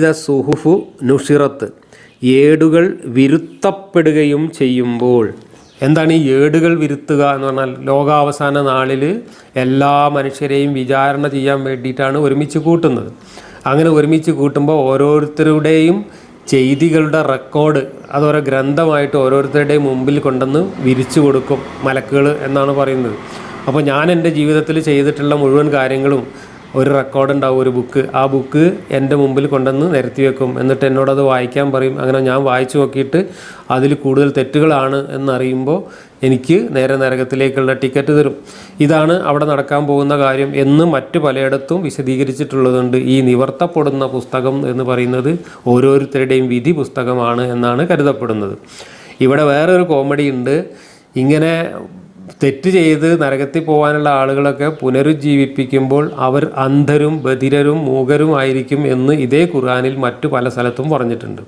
സുഹുഫു നുഷിറത്ത്. ഏടുകൾ വിരുത്തപ്പെടുകയും ചെയ്യുമ്പോൾ. എന്താണ് ഈ ഏടുകൾ വിരുത്തുക എന്ന് പറഞ്ഞാൽ ലോകാവസാന നാളിൽ എല്ലാ മനുഷ്യരെയും വിചാരണ ചെയ്യാൻ വേണ്ടിയിട്ടാണ് ഒരുമിച്ച് കൂട്ടുന്നത്. അങ്ങനെ ഒരുമിച്ച് കൂട്ടുമ്പോൾ ഓരോരുത്തരുടെയും ചെയ്തികളുടെ റെക്കോർഡ് അതോരോ ഗ്രന്ഥമായിട്ട് ഓരോരുത്തരുടെയും മുമ്പിൽ കൊണ്ടുവന്ന് വിരിച്ചു കൊടുക്കും മലക്കുകൾ എന്നാണ് പറയുന്നത്. അപ്പോൾ ഞാൻ എന്റെ ജീവിതത്തിൽ ചെയ്തിട്ടുള്ള മുഴുവൻ കാര്യങ്ങളും ഒരു റെക്കോർഡ് ഉണ്ടാവും ഒരു ബുക്ക് ആ ബുക്ക് എന്റെ മുമ്പിൽ കൊണ്ടുവന്ന് നിരത്തി വെക്കും. എന്നിട്ട് എന്നോടത് വായിക്കാൻ പറയും. അങ്ങനെ ഞാൻ വായിച്ചു നോക്കിയിട്ട് അതിൽ കൂടുതൽ തെറ്റുകളാണ് എന്നറിയുമ്പോൾ എനിക്ക് നേരെ നരകത്തിലേക്കുള്ള ടിക്കറ്റ് തരും. ഇതാണ് അവിടെ നടക്കാൻ പോകുന്ന കാര്യം എന്ന് മറ്റ് പലയിടത്തും വിശദീകരിച്ചിട്ടുള്ളതുണ്ട്. ഈ നിവർത്തപ്പെടുന്ന പുസ്തകം എന്ന് പറയുന്നത് ഓരോരുത്തരുടെയും വിധി പുസ്തകമാണ് എന്നാണ് കരുതപ്പെടുന്നത്. ഇവിടെ വേറൊരു കോമഡി ഉണ്ട്. ഇങ്ങനെ തെറ്റ് ചെയ്ത് നരകത്തിൽ പോകാനുള്ള ആളുകളൊക്കെ പുനരുജ്ജീവിപ്പിക്കുമ്പോൾ അവർ അന്ധരും ബധിരരും മൂകരുമായിരിക്കും എന്ന് ഇതേ ഖുർആനിൽ മറ്റു പല സ്ഥലത്തും പറഞ്ഞിട്ടുണ്ട്.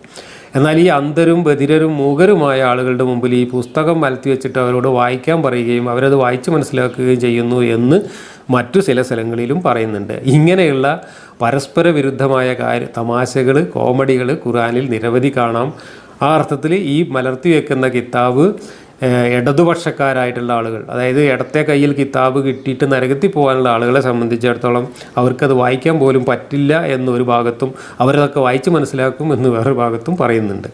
എന്നാൽ ഈ അന്ധരും ബധിരരും മൂകരുമായ ആളുകളുടെ മുമ്പിൽ ഈ പുസ്തകം മലത്തി വെച്ചിട്ട് അവരോട് വായിക്കാൻ പറയുകയും അവരത് വായിച്ച് മനസ്സിലാക്കുകയും ചെയ്യുന്നു എന്ന് മറ്റു ചില സ്ഥലങ്ങളിലും പറയുന്നുണ്ട്. ഇങ്ങനെയുള്ള പരസ്പര വിരുദ്ധമായ കാര്യ തമാശകൾ കോമഡികൾ ഖുറാനിൽ നിരവധി കാണാം. ആ അർത്ഥത്തിൽ ഈ മലർത്തി വെക്കുന്ന കിതാബ് ഇടതുപക്ഷക്കാരായിട്ടുള്ള ആളുകൾ. അതായത് ഇടത്തെ കയ്യിൽ കിതാബ് കിട്ടിയിട്ട് നരകത്തിൽ പോകാനുള്ള ആളുകളെ സംബന്ധിച്ചിടത്തോളം അവർക്കത് വായിക്കാൻ പോലും പറ്റില്ല എന്നൊരു ഭാഗത്തും അവരതൊക്കെ വായിച്ച് മനസ്സിലാക്കും എന്ന് വേറൊരു ഭാഗത്തും പറയുന്നുണ്ട്.